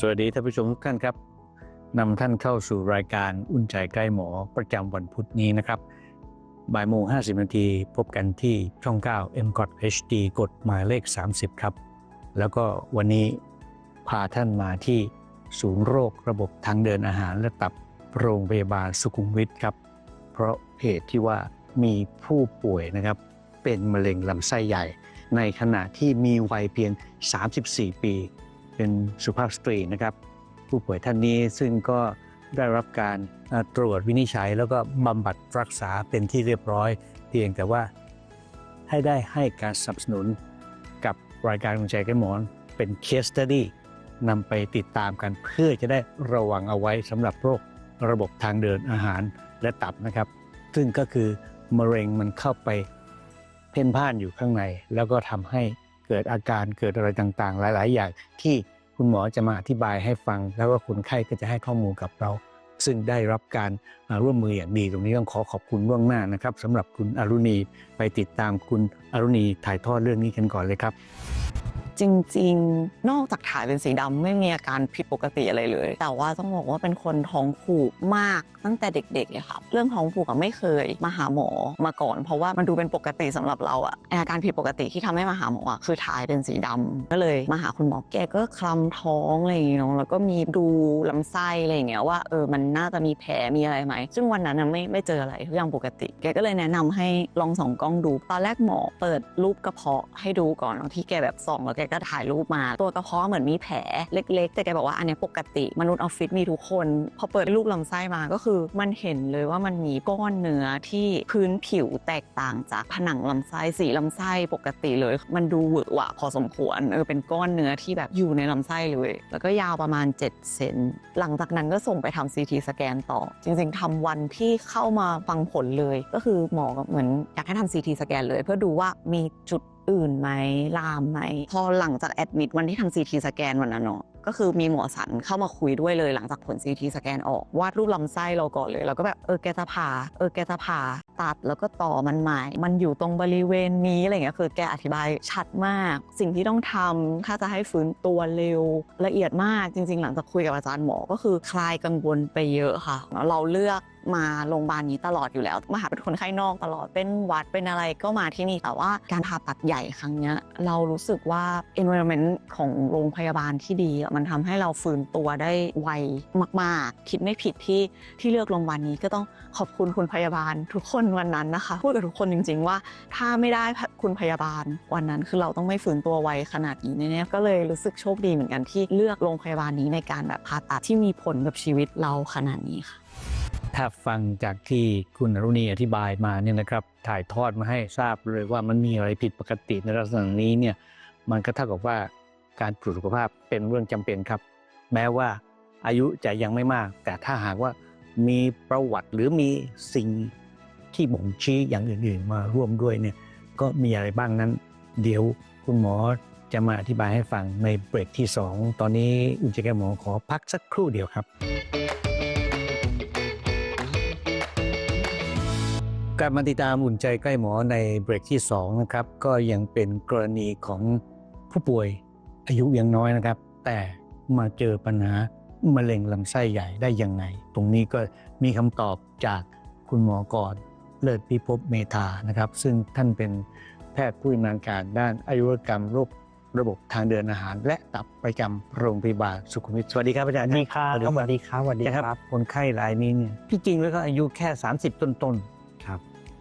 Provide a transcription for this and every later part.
สวัสดีท่านผู้ชมทุกท่านครับนำท่านเข้าสู่รายการอุ่นใจใกล้หมอประจำวันพุธนี้นะครับบ่ายโมง50 นาทีพบกันที่ช่อง 9 m c o t HD กฎหมายเลข 30 ครับ แล้วก็วันนี้พาท่านมาที่ศูนย์โรคระบบทางเดินอาหารและตับโรงพยาบาลสุขุมวิทครับ เพราะเหตุที่ว่ามีผู้ป่วยนะครับ เป็นมะเร็งลำไส้ใหญ่ ในขณะที่มีวัยเพียง 34 ปี เป็นสุภาพสตรีนะครับ ผู้ป่วยท่านนี้ซึ่งก็ได้รับการตรวจวินิจฉัย แล้วก็บำบัดรักษาเป็นที่เรียบร้อย เพียงแต่ว่าให้ได้ให้การสนับสนุนกับรายการกุญแจแก้หมอนเป็นเคส s ต u d y นำไปติดตามกันเพื่อจะได้ระวังเอาไว้สำหรับโรคระบบทางเดินอาหารและตับนะครับ ซึ่งก็คือมะเร็งมันเข้าไปเพ่นพ่านอยู่ข้างใน แล้วก็ทำให้เกิดอาการเกิดอะไรต่างๆ หลาย ๆ อย่างที่ คุณหมอจะมาอธิบายให้ฟัง แล้วก็คนไข้ก็จะให้ข้อมูลกับเรา ซึ่งได้รับการร่วมมืออย่างดี ตรงนี้ต้องขอขอบคุณล่วงหน้านะครับสำหรับคุณอรุณีไปติดตามคุณอรุณีถ่ายทอดเรื่องนี้กันก่อนเลยครับ จริง ๆ นอกจากถ่ายเป็นสีดำไม่มีอาการผิดปกติอะไรเลย แต่ว่าต้องบอกว่าเป็นคนท้องผูกมากตั้งแต่เด็กๆเลยค่ะเรื่องท้องผูกอะไม่เคยมาหาหมอมาก่อน เพราะว่ามันดูเป็นปกติสำหรับเราอะอาการผิดปกติที่ทำให้มาหาหมออะคือถ่ายเป็นสีดำก็เลยมาหาคุณหมอแกก็คลำท้องอะไรอย่างเงี้ยเนาะแล้วก็มีดูลำไส้อะไรอย่างเงี้ยว่าเออมันน่าจะมีแผลมีอะไรไหมซึ่งวันนั้นอะไม่ไม่เจออะไรทุกอย่างปกติ แกก็เลยแนะนำให้ลองส่องกล้องดูตอนแรกหมอเปิดรูปกระเพาะให้ดูก่อนเนาะที่แกแบบส่องแล้วแกก็ถ่ายรูปมา ตัวกระเพาะเหมือนมีแผลเล็ก ๆ แต่แกบอกว่าอันนี้ปกติมนุษย์ออฟฟิศมีทุกคน พอเปิดรูปลำไส้มาก็คือ มันเห็นเลยว่ามันมีก้อนเนื้อที่พื้นผิวแตกต่างจากผนังลำไส้สีลำไส้ปกติเลย มันดูหวือหวะพอสมควรเออเป็นก้อนเนื้อที่แบบอยู่ในลำไส้เลย แล้วก็ยาวประมาณ 7 เซนหลังจากนั้นก็ส่งไปทำซีทีสแกนต่อ จริง ๆทำวันที่เข้ามาฟังผลเลย ก็คือหมอก็เหมือนอยากให้ทำซีทีสแกนเลย เพื่อดูว่ามีจุด อื่นไหมลามไหมพอหลังจากแอดมิดวันที่ทำซีทีสแกนวันนั้นเนาะก็คือมีหมอสันเข้ามาคุยด้วยเลยหลังจากผลซีทีสแกนออกวาดรูปลำไส้เราก่อนเลย แล้วก็แบบเออแกจะผ่าเออแกจะผ่าตัดแล้วก็ต่อมันใหม่ มันอยู่ตรงบริเวณนี้อะไรเงี้ยคือแกอธิบายชัดมาก สิ่งที่ต้องทำถ้าจะให้ฟื้นตัวเร็วละเอียดมากจริง ๆ หลังจากคุยกับอาจารย์หมอก็คือคลายกังวลไปเยอะค่ะ เราเลือก มาโรงพยาบาลนี้ตลอดอยู่แล้วมาหาเป็นคนไข้นอกตลอดเป็นหวัดเป็นอะไรก็มาที่นี่แต่ว่าการผ่าตัดใหญ่ครั้งนี้เรารู้สึกว่า environment ของโรงพยาบาลที่ดี มันทำให้เราฟื้นตัวได้ไวมากๆ คิดไม่ผิดที่ที่เลือกโรงพยาบาลนี้ก็ต้องขอบคุณคุณพยาบาลทุกคนวันนั้นนะคะพูดกับทุกคนจริง ๆ ว่า ถ้าไม่ได้คุณพยาบาลวันนั้นคือเราต้องไม่ฟื้นตัวไวขนาดนี้แน่ๆก็เลยรู้สึกโชคดีเหมือนกันที่เลือกโรงพยาบาลนี้ในการแบบผ่าตัดที่มีผลกับชีวิตเราขนาดนี้ค่ะ ถ้าฟังจากที่คุณอรุณีอธิบายมาเนี่ยนะครับ ถ่ายทอดมาให้ทราบเลยว่ามันมีอะไรผิดปกติในลักษณะนี้เนี่ยมันก็เท่ากับว่าการตรวจสุขภาพเป็นเรื่องจำเป็นครับ แม้ว่าอายุจะยังไม่มาก แต่ถ้าหากว่ามีประวัติหรือมีสิ่งที่บ่งชี้อย่างอื่นๆ มาร่วมด้วยเนี่ยก็มีอะไรบ้างนั้น เดี๋ยวคุณหมอจะมาอธิบายให้ฟังในเบรกที่ 2 ตอนนี้อุจจาระหมอขอพักสักครู่เดียวครับ กลับมาติดตามอุ่นใจใกล้หมอในเบรกที่2นะครับก็ยังเป็นกรณีของผู้ป่วยอายุยังน้อยนะครับ แต่มาเจอปัญหามะเร็งลำไส้ใหญ่ได้ยังไง ตรงนี้ก็มีคำตอบจากคุณหมอกรเลิศพิภพเมธานะครับ ซึ่งท่านเป็นแพทย์ผู้ชำนาญการด้านอายุรกรรมโรคระบบทางเดินอาหาร และตับประจำโรงพยาบาลสุขุมวิทสวัสดีครับอาจารย์สวัสดีครับสสวัวัสสดีดีครับสวัสดีนะคครัรับบคนไข้รายนี้เนี่ยที่จริงแล้วก็อายุแค่ 30 ต้นค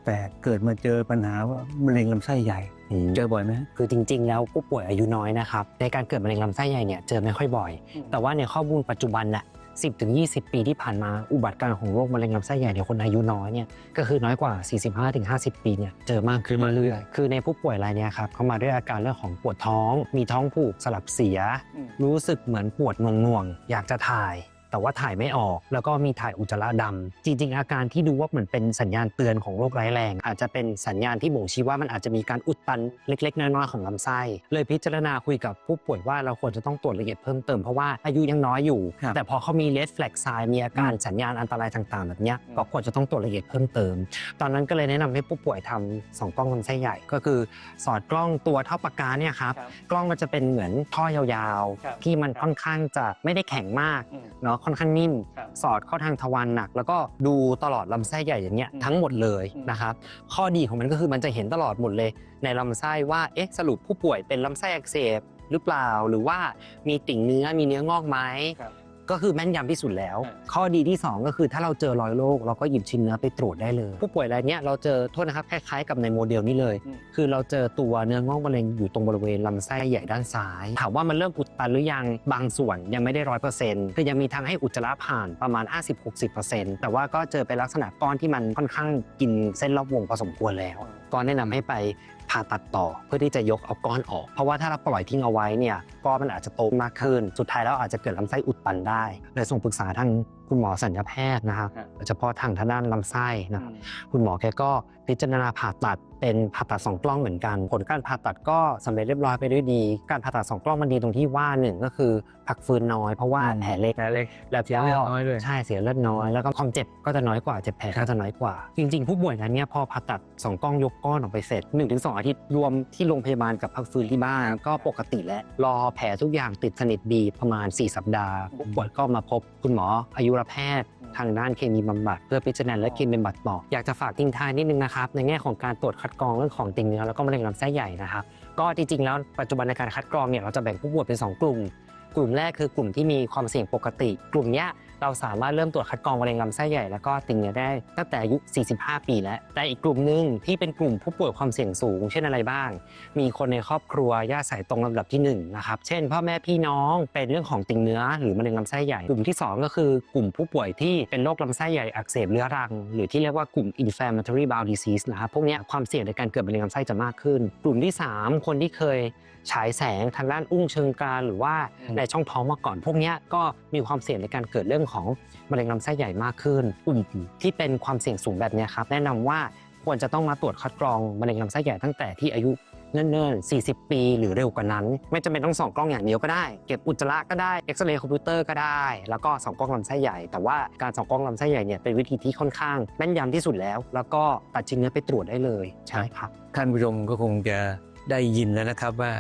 รับๆแต่เกิดมาเจอปัญหาว่ามะเร็งลำไส้ใหญ่อืมเจอบ่อยไหมคือจริง ๆ แล้วผู้ป่วยอายุน้อยนะครับ ในการเกิดมะเร็งลำไส้ใหญ่เนี่ยเจอไม่ค่อยบ่อยอืมแต่ว่าในข้อมูลปัจจุบันน่ะ10ถึง20 ปีที่ผ่านมาอุบัติการณ์ของโรคมะเร็งลำไส้ใหญ่ในคนอายุน้อยเนี่ยก็คือน้อยกว่า 45ถึง50 ปีเนี่ยเจอมากขึ้นเรื่อยๆคือในผู้ป่วยรายเนี้ยครับเขามาด้วยอาการเรื่องของปวดท้อง มีท้องผูกสลับเสีย รู้สึกเหมือนปวดหน่วงๆอยากจะถ่ายต แต่ว่าถ่ายไม่ออก แล้วก็มีถ่ายอุจจาระดำจริง ๆ อาการที่ดูว่าเหมือนเป็นสัญญาณเตือนของโรคร้ายแรง อาจจะเป็นสัญญาณที่บ่งชี้ว่ามันอาจจะมีการอุดตันเล็กๆน้อยๆของลำไส้ เลยพิจารณาคุยกับผู้ป่วยว่าเราควรจะต้องตรวจละเอียดเพิ่มเติมเพราะว่าอายุยังน้อยอยู่ครับแต่พอเขามี red flag sign มีอาการสัญญาณอันตรายต่างๆ แบบเนี้ยก็ควรจะต้องตรวจละเอียดเพิ่มเติม ตอนนั้นก็เลยแนะนำให้ผู้ป่วยทำสองกล้องลำไส้ใหญ่ ก็คือสอดกล้องตัวเท่าปากกาเนี่ยครับกล้องมันจะเป็นเหมือนท่อยาวครับๆที่มันค่อนข้างจะไม่ได้แข็งมากอืมเนาะค่อนข้างนิ่ม ครับสอดเข้าทางทวารหนัก แล้วก็ดูตลอดลำไส้ใหญ่อย่างเงี้ยอืมทั้งหมดเลยอืม นะครับข้อดีของมันก็คือมันจะเห็นตลอดหมดเลย ในลำไส้ว่าเอ๊ะสรุปผู้ป่วยเป็นลำไส้อักเสบหรือเปล่า หรือว่ามีติ่งเนื้อมีเนื้องอกไหม ครับ ก็คือแม่นยำที่สุดแล้วอ่าข้อดีที่ 2 ก็คือถ้าเราเจอรอยโรคเราก็หยิบชิ้นเนื้อไปตรวจได้เลย ผู้ป่วยรายเนี้ยเราเจอโทษนะครับคล้ายๆกับในโมเดลนี้เลยอืมคือเราเจอตัวเนื้องอกมะเร็งอยู่ตรงบริเวณลำไส้ใหญ่ด้านซ้าย ถามว่ามันเริ่มอุดตันหรือยังบางส่วนยังไม่ได้ร้อยเปอร์เซ็นต์คือยังมีทางให้อุจจาระผ่านประมาณ 50-60%แต่ว่าก็เจอเป็นลักษณะก้อนที่มันค่อนข้างกินเส้นรอบวงพอสมควรแล้วก็แนะนำให้ไปผ่าตัดต่อเพื่อที่จะยกเอาก้อนออก เพราะว่าถ้าเราปล่อยทิ้งเอาไว้เนี่ยก้อนมันอาจจะโตมากขึ้น สุดท้ายแล้วอาจจะเกิดลำไส้อุดตันได้เลยส่งปรึกษาทาง คุณหมอสัญญาแพทย์นะครับครับโดยเฉพาะทางทางด้านลำไส้นะครับคุณหมอแกก็พิจารณาผ่าตัดเป็นผ่าตัดสองกล้องเหมือนกัน ผลการผ่าตัดก็สำเร็จเรียบร้อยไปด้วยดี การผ่าตัดสองกล้องมันดีตรงที่ว่าหนึ่งก็คือพักฟื้นน้อยเพราะว่าแผลเล็กแผลเล็กแล้วเสียเลือดน้อยด้วยใช่เสียเลือดน้อยแล้วก็ความเจ็บก็จะน้อยกว่าเจ็บแผลก็จะน้อยกว่า จริงๆ ผู้ป่วยนั้นเนี่ยพอผ่าตัดสองกล้องยกก้อนออกไปเสร็จ1นถึงสอาทิตย์รวมที่โรงพยาบาลกับพักฟื้นที่บ้านก็ปกติแล้วรอแผลทุกอย่างติดสนิทดีประมาณ 4 สัปดาห์ผู้ป่วยก็มาพบคุณหมออายุรแพทย์ ทางด้านเคมีบำบัดเพื่อพิจารณาและเคมีบำบัดต่ออยากจะฝากทิ้งท้ายนิดนึงนะครับในแง่ของการตรวจคัดกรองเรื่องของติ่งเนื้อแล้วก็มะเร็งลำไส้ใหญ่นะครับก็จริงๆแล้วปัจจุบันในการคัดกรองเนี่ยเราจะแบ่งผู้ป่วยเป็นสองกลุ่ม กลุ่มแรกคือกลุ่มที่มีความเสี่ยงปกติ กลุ่มเนี้ย เราสามารถเริ่มตรวจคัดกรองมะเร็งลำไส้ใหญ่แล้วก็ติ่งเนื้อได้ตั้งแต่อายุ 45 ปีแล้ว แต่อีกกลุ่มหนึ่งที่เป็นกลุ่มผู้ป่วยความเสี่ยงสูง เช่นอะไรบ้าง มีคนในครอบครัวญาติสายตรงลำดับที่หนึ่งนะครับ เช่น พ่อแม่พี่น้องเป็นเรื่องของติ่งเนื้อหรือมะเร็งลำไส้ใหญ่ กลุ่มที่สองก็คือกลุ่มผู้ป่วยที่เป็นโรคลำไส้ใหญ่อักเสบเรื้อรัง หรือที่เรียกว่ากลุ่ม inflammatory bowel disease นะครับ พวกนี้ความเสี่ยงในการเกิดมะเร็งลำไส้จะมากขึ้น กลุ่มที่สามคนที่เคยฉายแสงทางด้านอุ้งเชิงกรานหรือว่าในช่องท้องมาก่อน พวกนี้ก็มีความเสี่ยงในการเกิดเรื่องของมะเร็งลำไส้ใหญ่มากขึ้นกลุ่มที่เป็นความเสี่ยงสูงแบบนี้ครับแนะนำว่าควรจะต้องมาตรวจคัดกรองมะเร็งลำไส้ใหญ่ตั้งแต่ที่อายุเนิ่นๆ 40 ปีหรือเร็วกว่านั้น ไม่จำเป็นต้องส่องกล้องอย่างเดียวก็ได้ เก็บอุจจาระก็ได้ เอ็กซเรย์คอมพิวเตอร์ก็ได้ แล้วก็ส่องกล้องลำไส้ใหญ่ แต่ว่าการส่องกล้องลำไส้ใหญ่เนี่ยเป็นวิธีที่ค่อนข้างแม่นยำที่สุดแล้ว แล้วก็ตัดชิ้นเนื้อไปตรวจได้เลย ใช่ครับ ท่านผู้ชมก็คงจะได้ยินแล้วนะครับว่า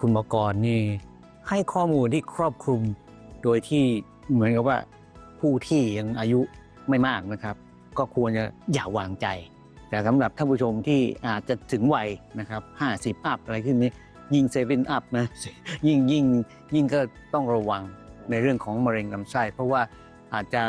คุณหมอกรนี่ให้ข้อมูลที่ครอบคลุม โดยที่เหมือนกับว่า ผู้ที่ยังอายุไม่มากนะครับ ก็ควรจะอย่าวางใจ แต่สำหรับท่านผู้ชมที่อาจจะถึงวัยนะครับ50 อัพอะไรขึ้นนี้ยิ่งเซเว่นอัพนะยิ่งยิ่งยิ่งก็ต้องระวังในเรื่องของมะเร็งลำไส้ เพราะว่าอาจจะ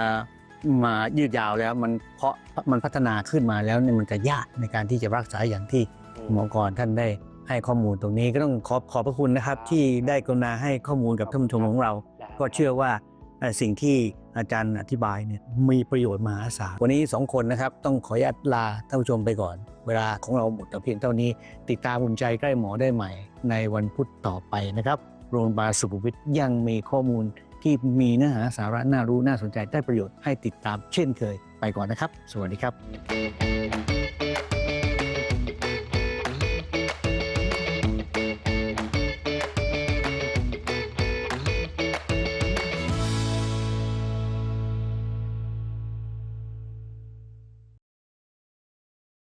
มายืดยาวแล้วมันเพราะมันพัฒนาขึ้นมาแล้วเนี่ยมันจะยากในการที่จะรักษาอย่างที่หมอกรท่านได้ให้ข้อมูลตรงนี้ก็ต้องขอบขอบพระคุณนะครับ ที่ได้กรุณาให้ข้อมูลกับท่านผู้ชมของเรา ก็เชื่อว่าเอ่อ สิ่งที่อาจารย์อธิบายเนี่ยมีประโยชน์มหาศาล วันนี้สองคนนะครับ ต้องขออนุญาตลาท่านผู้ชมไปก่อน เวลาของเราหมดแต่เพียงเท่านี้ ติดตามอุ่นใจใกล้หมอได้ใหม่ ในวันพุธต่อไปนะครับ โรงพยาบาลสุขุมวิทยังมีข้อมูลที่มีเนื้อหาสาระน่ารู้น่าสนใจได้ประโยชน์ให้ติดตามเช่นเคยไปก่อนนะครับ สวัสดีครับ